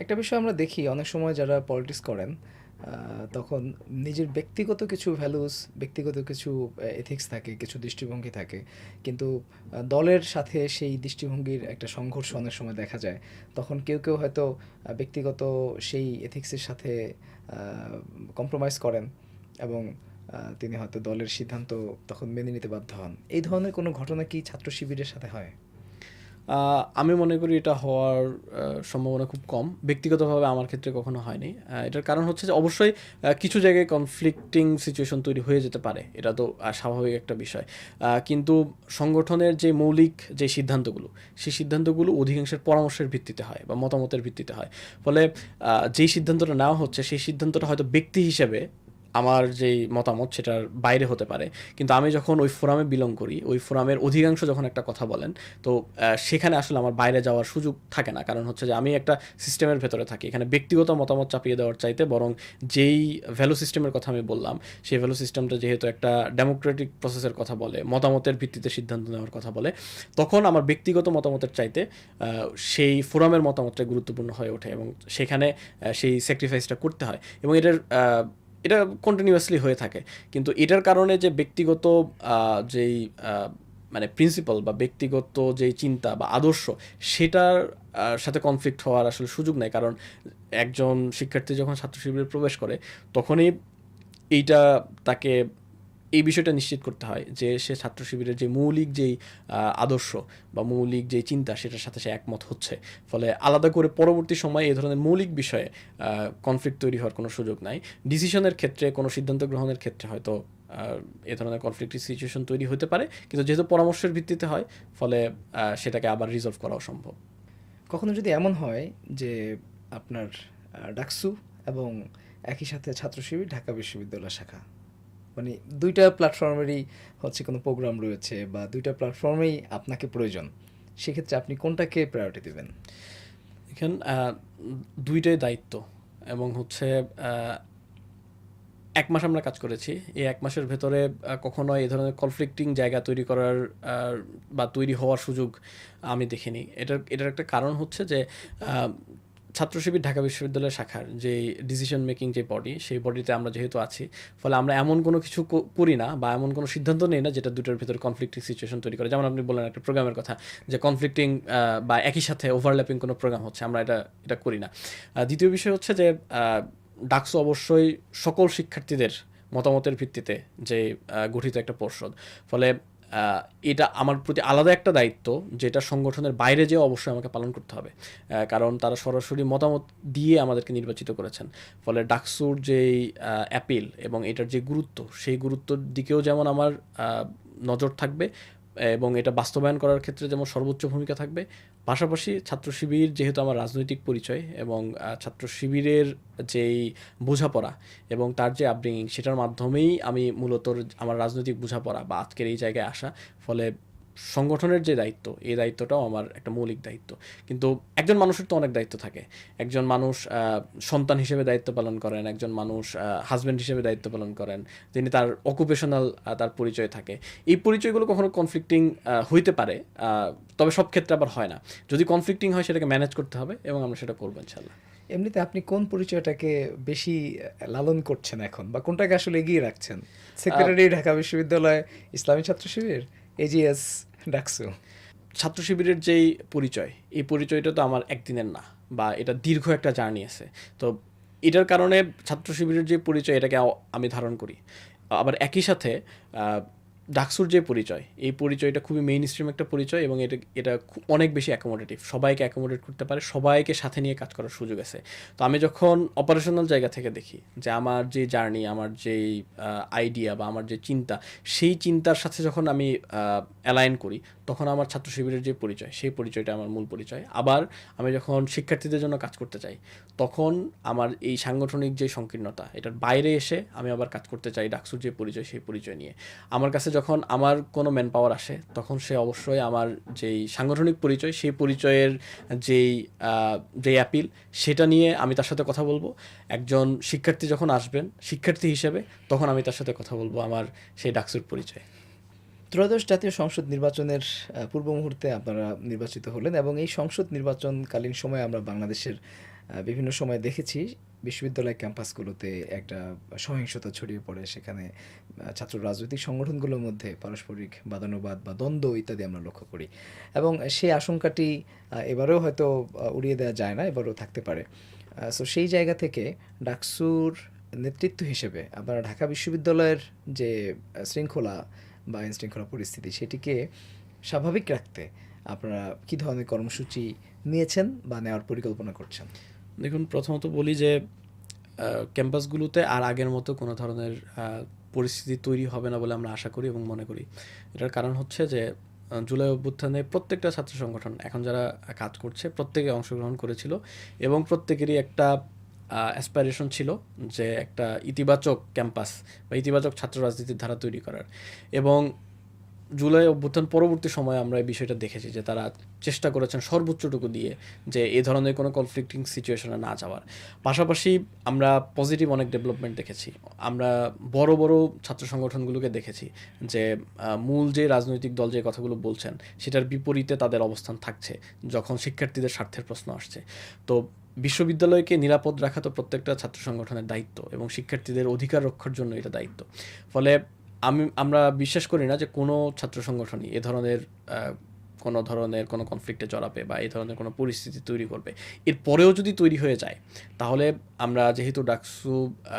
একটা বিষয় আমরা দেখি, অনেক সময় যারা পলিটিক্স করেন তখন নিজের ব্যক্তিগত কিছু ভ্যালুস ব্যক্তিগত কিছু এথিক্স থাকে, কিছু দৃষ্টিভঙ্গি থাকে। কিন্তু দলের সাথে সেই দৃষ্টিভঙ্গির একটা সংঘর্ষ অনেক সময় দেখা যায়। তখন কেউ কেউ হয়তো ব্যক্তিগত সেই এথিক্সের সাথে কম্প্রোমাইজ করেন এবং তিনি হয়তো দলের সিদ্ধান্ত তখন মেনে নিতে বাধ্য হন। এই ধরনের কোনো ঘটনা কি ছাত্র শিবিরের সাথে হয়? আমি মনে করি এটা হওয়ার সম্ভাবনা খুব কম। ব্যক্তিগতভাবে আমার ক্ষেত্রে কখনো হয়নি। এটার কারণ হচ্ছে যে অবশ্যই কিছু জায়গায় কনফ্লিক্টিং সিচুয়েশন তৈরি হয়ে যেতে পারে। এটা তো স্বাভাবিক একটা বিষয়। কিন্তু সংগঠনের যে মৌলিক যে সিদ্ধান্তগুলো, সেই সিদ্ধান্তগুলো অধিকাংশের পরামর্শের ভিত্তিতে হয় বা মতামতের ভিত্তিতে হয়। ফলে যেই সিদ্ধান্তটা নেওয়া হচ্ছে, সেই সিদ্ধান্তটা হয়তো ব্যক্তি হিসেবে আমার যেই মতামত সেটার বাইরে হতে পারে। কিন্তু আমি যখন ওই ফোরামে বিলং করি, ওই ফোরামের অধিকাংশ যখন একটা কথা বলেন, তো সেখানে আসলে আমার বাইরে যাওয়ার সুযোগ থাকে না। কারণ হচ্ছে যে আমি একটা সিস্টেমের ভেতরে থাকি। এখানে ব্যক্তিগত মতামত চাপিয়ে দেওয়ার চাইতে বরং যেই ভ্যালু সিস্টেমের কথা আমি বললাম, সেই ভ্যালু সিস্টেমটা যেহেতু একটা ডেমোক্রেটিক প্রসেসের কথা বলে, মতামতের ভিত্তিতে সিদ্ধান্ত নেওয়ার কথা বলে, তখন আমার ব্যক্তিগত মতামতের চাইতে সেই ফোরামের মতামতটা গুরুত্বপূর্ণ হয়ে ওঠে এবং সেখানে সেই স্যাক্রিফাইসটা করতে হয়। এবং এটার এটা কন্টিনিউয়াসলি হয়ে থাকে। কিন্তু এটার কারণে যে ব্যক্তিগত যেই মানে প্রিন্সিপাল বা ব্যক্তিগত যে চিন্তা বা আদর্শ, সেটার সাথে কনফ্লিক্ট হওয়ার আসলে সুযোগ নেই। কারণ একজন শিক্ষার্থী যখন ছাত্র শিবিরে প্রবেশ করে, তখনই এইটা তাকে এই বিষয়টা নিশ্চিত করতে হয় যে সে ছাত্র শিবিরের যে মৌলিক যেই আদর্শ বা মৌলিক যেই চিন্তা সেটার সাথে সে একমত হচ্ছে। ফলে আলাদা করে পরবর্তী সময়ে এই ধরনের মৌলিক বিষয়ে কনফ্লিক্ট তৈরি হওয়ার কোনো সুযোগ নাই। ডিসিশনের ক্ষেত্রে, কোনো সিদ্ধান্ত গ্রহণের ক্ষেত্রে হয়তো এ ধরনের কনফ্লিক্টের সিচুয়েশন তৈরি হতে পারে। কিন্তু যেহেতু পরামর্শের ভিত্তিতে হয়, ফলে সেটাকে আবার রিজলভ করাও সম্ভব। কখনো যদি এমন হয় যে আপনার ডাকসু এবং একই সাথে ছাত্র শিবির, ঢাকা বিশ্ববিদ্যালয় শাখা? মানে দুইটা প্ল্যাটফর্মেরই হচ্ছে কোনো প্রোগ্রাম রয়েছে বা দুইটা প্ল্যাটফর্মেই আপনাকে প্রয়োজন, সেক্ষেত্রে আপনি কোনটাকে প্রায়োরিটি দেবেন? এখানে দুইটাই দায়িত্ব এবং হচ্ছে এক মাস আমরা কাজ করেছি। এই এক মাসের ভেতরে কখনো এই ধরনের কনফ্লিক্টিং জায়গা তৈরি করার বা তৈরি হওয়ার সুযোগ আমি দেখিনি। এটার এটার একটা কারণ হচ্ছে যে ছাত্র শিবির ঢাকা বিশ্ববিদ্যালয় শাখার যে ডিসিশন মেকিং যে বডি সেই বডিতে আমরা যেহেতু আছি, ফলে আমরা এমন কোনো কিছু করি না বা এমন কোনো সিদ্ধান্ত নেই না যেটা দুটোর ভিতরে কনফ্লিক্টিং সিচুয়েশন তৈরি করে। যেমন আপনি বললেন একটা প্রোগ্রামের কথা, যে কনফ্লিক্টিং বা একই সাথে ওভারল্যাপিং কোনো প্রোগ্রাম হচ্ছে, আমরা এটা এটা করি না। দ্বিতীয় বিষয় হচ্ছে যে ডাকসু অবশ্যই সকল শিক্ষার্থীদের মতামতের ভিত্তিতে যে গঠিত একটা পর্ষদ। ফলে এটা আমার প্রতি আলাদা একটা দায়িত্ব, যেটা সংগঠনের বাইরে যেয়ে অবশ্যই আমাকে পালন করতে হবে। কারণ তারা সরাসরি মতামত দিয়ে আমাদেরকে নির্বাচিত করেছেন। ফলে ডাকসুর যেই অ্যাপিল এবং এটার যে গুরুত্ব, সেই গুরুত্বর দিকেও যেমন আমার নজর থাকবে এবং এটা বাস্তবায়ন করার ক্ষেত্রে যেমন সর্বোচ্চ ভূমিকা থাকবে, পাশাপাশি ছাত্র শিবির যেহেতু আমার রাজনৈতিক পরিচয় এবং ছাত্র শিবিরের যেই বোঝাপড়া এবং তার যে আপব্রিঙিং সেটার মাধ্যমেই আমি মূলত আমার রাজনৈতিক বোঝাপড়া বা আজকের এই জায়গায় আসা, ফলে সংগঠনের যে দায়িত্ব এই দায়িত্বটাও আমার একটা মৌলিক দায়িত্ব। কিন্তু একজন মানুষের তো অনেক দায়িত্ব থাকে। একজন মানুষ সন্তান হিসেবে দায়িত্ব পালন করেন একজন মানুষ হাজব্যান্ড হিসেবে দায়িত্ব পালন করেন যিনি তার অকুপেশনাল তার পরিচয় থাকে। এই পরিচয়গুলো কখনো কনফ্লিক্টিং হইতে পারে তবে সব ক্ষেত্রে আবার হয় না। যদি কনফ্লিক্টিং হয় সেটাকে ম্যানেজ করতে হবে এবং আমরা সেটা করব ইনশাল্লাহ। এমনিতে আপনি কোন পরিচয়টাকে বেশি লালন করছেন এখন? বা কোনটাকে আসলে এগিয়ে রাখছেন? সেক্রেটারি ঢাকা বিশ্ববিদ্যালয় ইসলামী ছাত্র শিবির? এজিএস ডাকসু ছাত্র শিবিরের যেই পরিচয়, এই পরিচয়টা তো আমার একদিনের না, বা এটা দীর্ঘ একটা জার্নি আছে। তো এটার কারণে ছাত্র শিবিরের যে পরিচয়, এটাকে আমি ধারণ করি। আবার একই সাথে ডাকসুর যে পরিচয়, এই পরিচয়টা খুবই মেইন স্ট্রিম একটা পরিচয় এবং এটা এটা অনেক বেশি অ্যাকোমোডেটিভ সবাইকে অ্যাকোমোডেট করতে পারে, সবাইকে সাথে নিয়ে কাজ করার সুযোগ আছে। তো আমি যখন অপারেশনাল জায়গা থেকে দেখি যে আমার যে জার্নি আমার যেই আইডিয়া বা আমার যে চিন্তা, সেই চিন্তার সাথে যখন আমি অ্যালাইন করি, তখন আমার ছাত্র শিবিরের যে পরিচয়, সেই পরিচয়টা আমার মূল পরিচয়। আবার আমি যখন শিক্ষার্থীদের জন্য কাজ করতে চাই, তখন আমার এই সাংগঠনিক যে সংকীর্ণতা, এটার বাইরে এসে আমি আবার কাজ করতে চাই ডাকসুর যে পরিচয়, সেই পরিচয় নিয়ে। আমার কাছে যখন আমার কোনো ম্যান পাওয়ার আসে, তখন সে অবশ্যই আমার যেই সাংগঠনিক পরিচয়, সেই পরিচয়ের যেই যেই অ্যাপিল সেটা নিয়ে আমি তার সাথে কথা বলব। একজন শিক্ষার্থী যখন আসবেন, শিক্ষার্থী হিসেবে, তখন আমি তার সাথে কথা বলব আমার সেই ডাকসুর পরিচয়। ত্রয়োদশ জাতীয় সংসদ নির্বাচনের পূর্ব মুহূর্তে আপনারা নির্বাচিত হলেন এবং এই সংসদ নির্বাচনকালীন সময়ে আমরা বাংলাদেশের বিভিন্ন সময় দেখেছি বিশ্ববিদ্যালয় ক্যাম্পাসগুলোতে একটা সহিংসতা ছড়িয়ে পড়ে। সেখানে ছাত্র রাজনৈতিক সংগঠনগুলোর মধ্যে পারস্পরিক বাদানুবাদ বা দ্বন্দ্ব ইত্যাদি আমরা লক্ষ্য করি। এবং সেই আশঙ্কাটি এবারেও হয়তো উড়িয়ে দেওয়া যায় না, এবারেও থাকতে পারে। সো সেই জায়গা থেকে ডাকসুর নেতৃত্ব হিসেবে আপনারা ঢাকা বিশ্ববিদ্যালয়ের যে শৃঙ্খলা বা আইন শৃঙ্খলা পরিস্থিতি, সেটিকে স্বাভাবিক রাখতে আপনারা কী ধরনের কর্মসূচি নিয়েছেন বা নেওয়ার পরিকল্পনা করছেন? দেখুন, প্রথমত বলি যে ক্যাম্পাসগুলোতে আর আগের মতো কোনো ধরনের পরিস্থিতি তৈরি হবে না বলে আমরা আশা করি এবং মনে করি। এটার কারণ হচ্ছে যে জুলাই অভ্যুত্থানে প্রত্যেকটা ছাত্র সংগঠন, এখন যারা কাজ করছে, প্রত্যেকে অংশগ্রহণ করেছিল এবং প্রত্যেকেরই একটা অ্যাসপাইরেশন ছিল যে একটা ইতিবাচক ক্যাম্পাস বা ইতিবাচক ছাত্র রাজনীতির ধারা তৈরি করার। এবং জুলাই অভ্যুত্থান পরবর্তী সময়ে আমরা এই বিষয়টা দেখেছি যে তারা চেষ্টা করেছেন সর্বোচ্চটুকু দিয়ে যে এই ধরনের কোনো কনফ্লিক্টিং সিচুয়েশনে না যাওয়ার। পাশাপাশি আমরা পজিটিভ অনেক ডেভেলপমেন্ট দেখেছি। আমরা বড় বড় ছাত্র সংগঠনগুলোকে দেখেছি যে মূল যে রাজনৈতিক দল যে কথাগুলো বলছেন, সেটার বিপরীতে তাদের অবস্থান থাকছে যখন শিক্ষার্থীদের স্বার্থের প্রশ্ন আসছে। তো বিশ্ববিদ্যালয়কে নিরাপদ রাখা তো প্রত্যেকটা ছাত্র সংগঠনের দায়িত্ব এবং শিক্ষার্থীদের অধিকার রক্ষার জন্য এটা দায়িত্ব। ফলে আমি, আমরা বিশ্বাস করি না যে কোনো ছাত্র সংগঠনই এ ধরনের কোনো ধরনের কোনো কনফ্লিক্টে জড়াবে বা এই ধরনের কোনো পরিস্থিতি তৈরি করবে। এরপরেও যদি তৈরি হয়ে যায়, তাহলে আমরা যেহেতু ডাকসু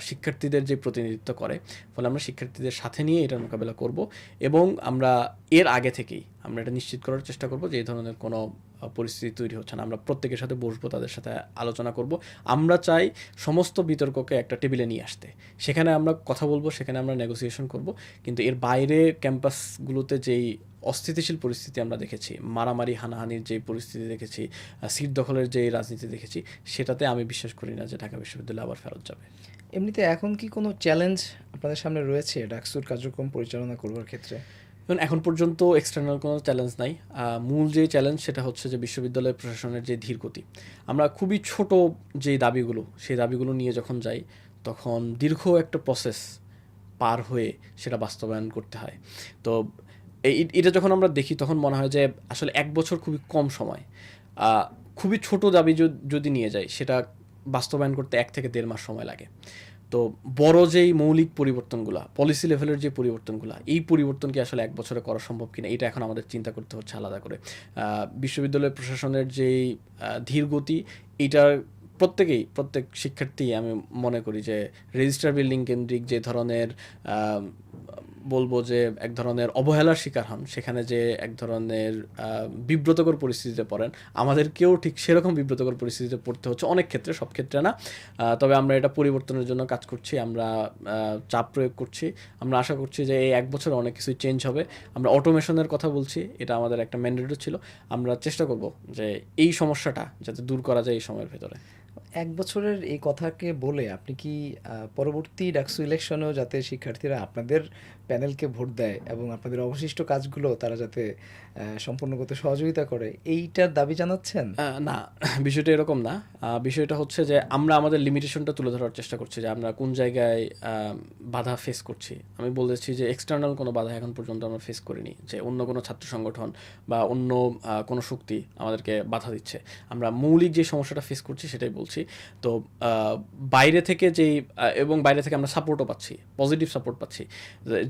শিক্ষার্থীদের যে প্রতিনিধিত্ব করে, ফলে আমরা শিক্ষার্থীদের সাথে নিয়ে এটার মোকাবেলা করব এবং আমরা এর আগে থেকেই আমরা এটা নিশ্চিত করার চেষ্টা করব যে এই ধরনের কোনো পরিস্থিতি তৈরি হচ্ছে না। আমরা প্রত্যেকের সাথে বসবো, তাদের সাথে আলোচনা করব। আমরা চাই সমস্ত বিতর্ককে একটা টেবিলে নিয়ে আসতে। সেখানে আমরা কথা বলব, সেখানে আমরা নেগোসিয়েশন করব। কিন্তু এর বাইরে ক্যাম্পাসগুলোতে যেই অস্থিতিশীল পরিস্থিতি আমরা দেখেছি, মারামারি, হানাহানির যে পরিস্থিতি দেখেছি সিট দখলের যে রাজনীতি দেখেছি, সেটাতে আমি বিশ্বাস করি না যে ঢাকা বিশ্ববিদ্যালয় আবার ফেরত যাবে। এমনিতে এখন কি কোনো চ্যালেঞ্জ আপনাদের সামনে রয়েছে? ডাকসুর কার্যক্রম পরিচালনা করবার ক্ষেত্রে? এখন এখন পর্যন্ত এক্সটার্নাল কোনো চ্যালেঞ্জ নাই। মূল যে চ্যালেঞ্জ সেটা হচ্ছে যে বিশ্ববিদ্যালয় প্রশাসনের যে ধীরগতি। আমরা খুবই ছোট যে দাবিগুলো, সেই দাবিগুলো নিয়ে যখন যাই, তখন দীর্ঘ একটা প্রসেস পার হয়ে সেটা বাস্তবায়ন করতে হয়। তো এটা যখন আমরা দেখি, তখন মনে হয় যে আসলে এক বছর খুবই কম সময়। খুবই ছোট দাবি যদি- নিয়ে যায় সেটা বাস্তবায়ন করতে এক থেকে দেড় মাস সময় লাগে। তো বড় যেই মৌলিক পরিবর্তনগুলো পলিসি লেভেলের যে পরিবর্তনগুলো, এই পরিবর্তন কি আসলে এক বছরে করা সম্ভব কিনা, এটা এখন আমাদের চিন্তা করতে হচ্ছে আলাদা করে। বিশ্ববিদ্যালয় প্রশাসনের যেই ধীরগতি ধীর গতি এইটার প্রত্যেকেই, প্রত্যেক শিক্ষার্থী আমি মনে করি যে রেজিস্টার বিল্ডিং কেন্দ্রিক যে ধরনের বলব যে এক ধরনের অবহেলার শিকার হন। সেখানে যে এক ধরনের বিব্রতকর পরিস্থিতিতে পড়েন। আমাদেরকেও ঠিক সেরকম বিব্রতকর পরিস্থিতিতে পড়তে হচ্ছে অনেক ক্ষেত্রে, সব ক্ষেত্রে না। তবে আমরা এটা পরিবর্তনের জন্য কাজ করছি, আমরা চাপ প্রয়োগ করছি। আমরা আশা করছি যে এই এক বছরে অনেক কিছু চেঞ্জ হবে। আমরা অটোমেশনের কথা বলছি, এটা আমাদের একটা ম্যান্ডেটও ছিল। আমরা চেষ্টা করব যে এই সমস্যাটা যাতে দূর করা যায় এই সময়ের ভেতরে। এক বছরের এই কথাকে বলে আপনি কি পরবর্তী ডাকসু ইলেকশনেও যাতে শিক্ষার্থীরা আপনাদের প্যানেলকে ভোট দেয় এবং আপনাদের অবশিষ্ট কাজগুলো তারা যাতে সম্পূর্ণ করতে সহযোগিতা করে এইটার দাবি জানাচ্ছেন? না, বিষয়টা এরকম না। বিষয়টা হচ্ছে যে আমরা আমাদের লিমিটেশনটা তুলে ধরার চেষ্টা করছি যে আমরা কোন জায়গায় বাধা ফেস করছি। আমি বলেছি যে এক্সটার্নাল কোনো বাধা এখন পর্যন্ত আমরা ফেস করিনি যে অন্য কোনো ছাত্র সংগঠন বা অন্য কোনো শক্তি আমাদেরকে বাধা দিচ্ছে। আমরা মৌলিক যে সমস্যাটা ফেস করছি সেটাই বলছি। তো বাইরে থেকে যেই এবং বাইরে থেকে আমরা সাপোর্টও পাচ্ছি পজিটিভ সাপোর্ট পাচ্ছি।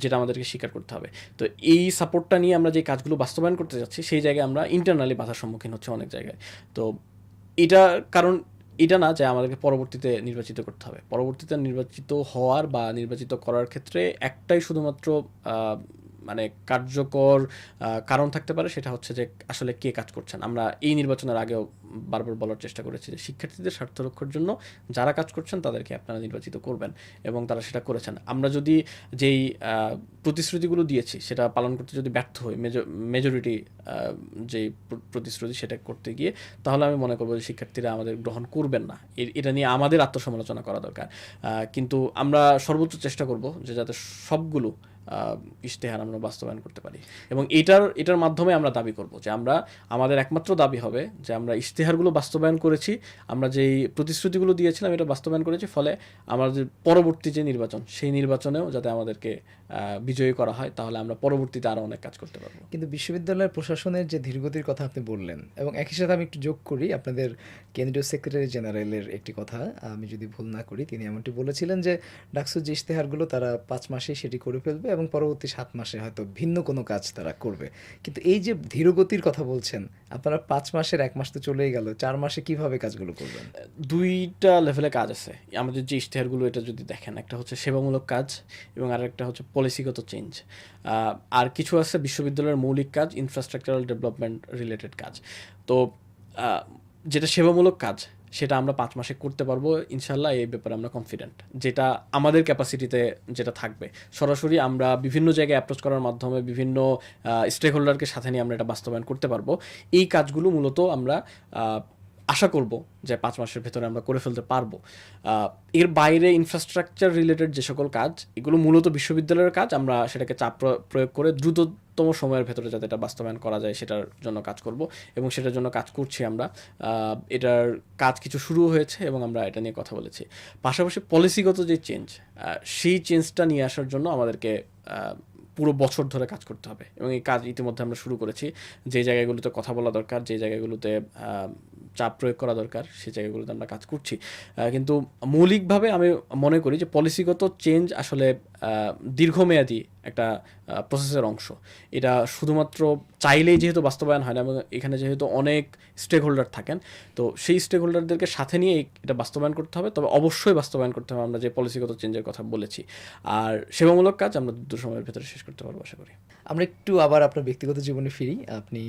যেটা আমাদেরকে স্বীকার করতে হবে। তো এই সাপোর্টটা নিয়ে আমরা যে কাজগুলো বাস্তবায়ন করতে যাচ্ছি, সেই জায়গায় আমরা ইন্টারনালি বাধার সম্মুখীন হচ্ছে অনেক জায়গায়। তো এটা কারণ এটা না যে আমাদেরকে পরবর্তীতে নির্বাচিত করতে হবে। পরবর্তীতে নির্বাচিত হওয়ার বা নির্বাচিত করার ক্ষেত্রে একটাই শুধুমাত্র মানে কার্যকর কারণ থাকতে পারে সেটা হচ্ছে যে আসলে কে কাজ করছেন। আমরা এই নির্বাচনের আগেও বারবার বলার চেষ্টা করেছি যে শিক্ষার্থীদের স্বার্থ রক্ষার জন্য যারা কাজ করছেন তাদেরকে আপনারা নির্বাচিত করবেন এবং তারা সেটা করেছেন। আমরা যদি যেই প্রতিশ্রুতিগুলো দিয়েছি সেটা পালন করতে যদি ব্যর্থ হই মেজরিটি যেই প্র- প্রতিশ্রুতি সেটা করতে গিয়ে, তাহলে আমি মনে করব যে শিক্ষার্থীরা আমাদের গ্রহণ করবেন না। এটা নিয়ে আমাদের আত্মসমালোচনা করা দরকার। কিন্তু আমরা সর্বোচ্চ চেষ্টা করব যে যাতে সবগুলো ইশতেহার আমরা বাস্তবায়ন করতে পারি। এবং এটার এটার মাধ্যমে আমরা দাবি করব যে আমরা, আমাদের একমাত্র দাবি হবে যে আমরা ইশতেহারগুলো বাস্তবায়ন করেছি, আমরা যেই প্রতিশ্রুতিগুলো দিয়েছিলাম এটা বাস্তবায়ন করেছি, ফলে আমাদের পরবর্তী যে নির্বাচন, সেই নির্বাচনেও যাতে আমাদেরকে বিজয়ী করা হয়, তাহলে আমরা পরবর্তীতে আরও অনেক কাজ করতে পারব। কিন্তু বিশ্ববিদ্যালয়ের প্রশাসনের যে ধীরগতির কথা আপনি বললেন, এবং একই সাথে আমি একটু যোগ করি, আপনাদের কেন্দ্রীয় সেক্রেটারি জেনারেলের একটি কথা, আমি যদি ভুল না করি, তিনি এমনটি বলেছিলেন যে ডাকসুর যে ইশতেহারগুলো তারা পাঁচ মাসেই সেটি করে ফেলবে এবং পরবর্তী সাত মাসে হয়তো ভিন্ন কোনো কাজ তারা করবে। কিন্তু এই যে ধীরগতির কথা বলছেন, আপনারা পাঁচ মাসের এক মাস তো চলেই গেল, চার মাসে কীভাবে কাজগুলো করবেন? দুইটা লেভেলে কাজ আছে। আমাদের যে ইশতেহারগুলো এটা যদি দেখেন, একটা হচ্ছে সেবামূলক কাজ এবং আরেকটা হচ্ছে পলিসিগত চেঞ্জ আর কিছু আছে বিশ্ববিদ্যালয়ের মৌলিক কাজ ইনফ্রাস্ট্রাকচারাল ডেভেলপমেন্ট রিলেটেড কাজ। তো যেটা সেবামূলক কাজ সেটা আমরা পাঁচ মাসে করতে পারব, ইনশাল্লাহ এই ব্যাপারে আমরা কনফিডেন্ট যেটা আমাদের ক্যাপাসিটিতে যেটা থাকবে। সরাসরি আমরা বিভিন্ন জায়গায় অ্যাপ্রোচ করার মাধ্যমে বিভিন্ন স্টেক হোল্ডারকে সাথে নিয়ে আমরা এটা বাস্তবায়ন করতে পারব। এই কাজগুলো মূলত আমরা আশা করব যে পাঁচ মাসের ভেতরে আমরা করে ফেলতে পারব। এর বাইরে ইনফ্রাস্ট্রাকচার রিলেটেড যে সকল কাজ, এগুলো মূলত বিশ্ববিদ্যালয়ের কাজ, আমরা সেটাকে চাপ প্র- প্রয়োগ করে দ্রুততম সময়ের ভেতরে যাতে এটা বাস্তবায়ন করা যায় সেটার জন্য কাজ করব এবং সেটার জন্য কাজ করছি আমরা। এটার কাজ কিছু শুরু হয়েছে এবং আমরা এটা নিয়ে কথা বলেছি। পাশাপাশি পলিসিগত যে চেঞ্জ সেই চেঞ্জটা নিয়ে আসার জন্য আমাদেরকে পুরো বছর ধরে কাজ করতে হবে এবং এই কাজ ইতিমধ্যে আমরা শুরু করেছি। যে জায়গাগুলোতে কথা বলা দরকার, যে জায়গাগুলোতে চাপ প্রয়োগ করা দরকার সেই জায়গাগুলোতে আমরা কাজ করছি। কিন্তু মৌলিকভাবে আমি মনে করি যে পলিসিগত চেঞ্জ আসলে দীর্ঘমেয়াদী একটা প্রসেসের অংশ। এটা শুধুমাত্র চাইলেই যেহেতু বাস্তবায়ন হয় না এবং এখানে যেহেতু অনেক স্টেক হোল্ডার থাকেন, তো সেই স্টেক হোল্ডারদেরকে সাথে নিয়ে এটা বাস্তবায়ন করতে হবে। তবে অবশ্যই বাস্তবায়ন করতে হবে, আমরা যে পলিসিগত চেঞ্জের কথা বলেছি। আর সেবামূলক কাজ আমরা দ্রুত সময়ের ভেতরে শেষ করতে পারব, আশা করি। আমরা একটু আবার আপনার ব্যক্তিগত জীবনে ফিরি। আপনি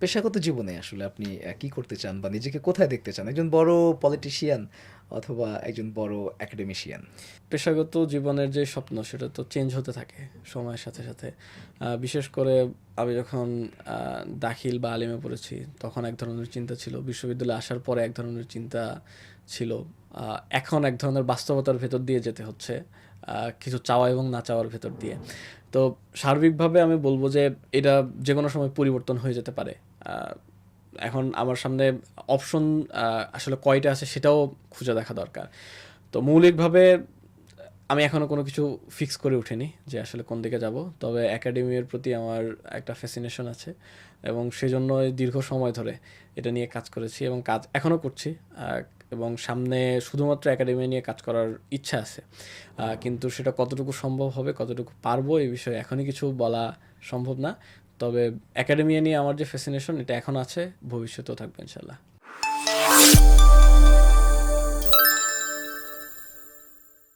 পেশাগত জীবনে আসলে আপনি কি করতে চান বা নিজেকে কোথায় দেখতে চান? একজন বড় পলিটিশিয়ান অথবা একজন বড় অ্যাকাডেমিশিয়ান পেশাগত জীবনের যে স্বপ্ন, সেটা তো চেঞ্জ হতে থাকে সময়ের সাথে সাথে। বিশেষ করে আমি যখন দাখিল বা আলিমে পড়েছি, তখন এক ধরনের চিন্তা ছিল। বিশ্ববিদ্যালয়ে আসার পরে এক ধরনের চিন্তা ছিল। এখন এক ধরনের বাস্তবতার ভেতর দিয়ে যেতে হচ্ছে কিছু চাওয়া এবং না চাওয়ার ভেতর দিয়ে। তো সার্বিকভাবে আমি বলব যে এটা যে কোনো সময় পরিবর্তন হয়ে যেতে পারে। এখন আমার সামনে অপশন আসলে কয়টা আছে সেটাও খুঁজে দেখা দরকার। তো মৌলিকভাবে আমি এখনও কোনো কিছু ফিক্স করে উঠিনি যে আসলে কোন দিকে যাব। তবে একাডেমির প্রতি আমার একটা ফ্যাসিনেশন আছে এবং সেজন্য দীর্ঘ সময় ধরে এটা নিয়ে কাজ করেছি এবং কাজ এখনও করছি এবং সামনে শুধুমাত্র একাডেমি নিয়ে কাজ করার ইচ্ছা আছে। কিন্তু সেটা কতটুকু সম্ভব হবে, কতটুকু পারব এই বিষয়ে এখনই কিছু বলা সম্ভব না। তবে একাডেমিয়া নিয়ে আমার যে ফ্যাসিনেশন এটা এখন আছে ভবিষ্যতেও থাকবে ইনশাল্লাহ।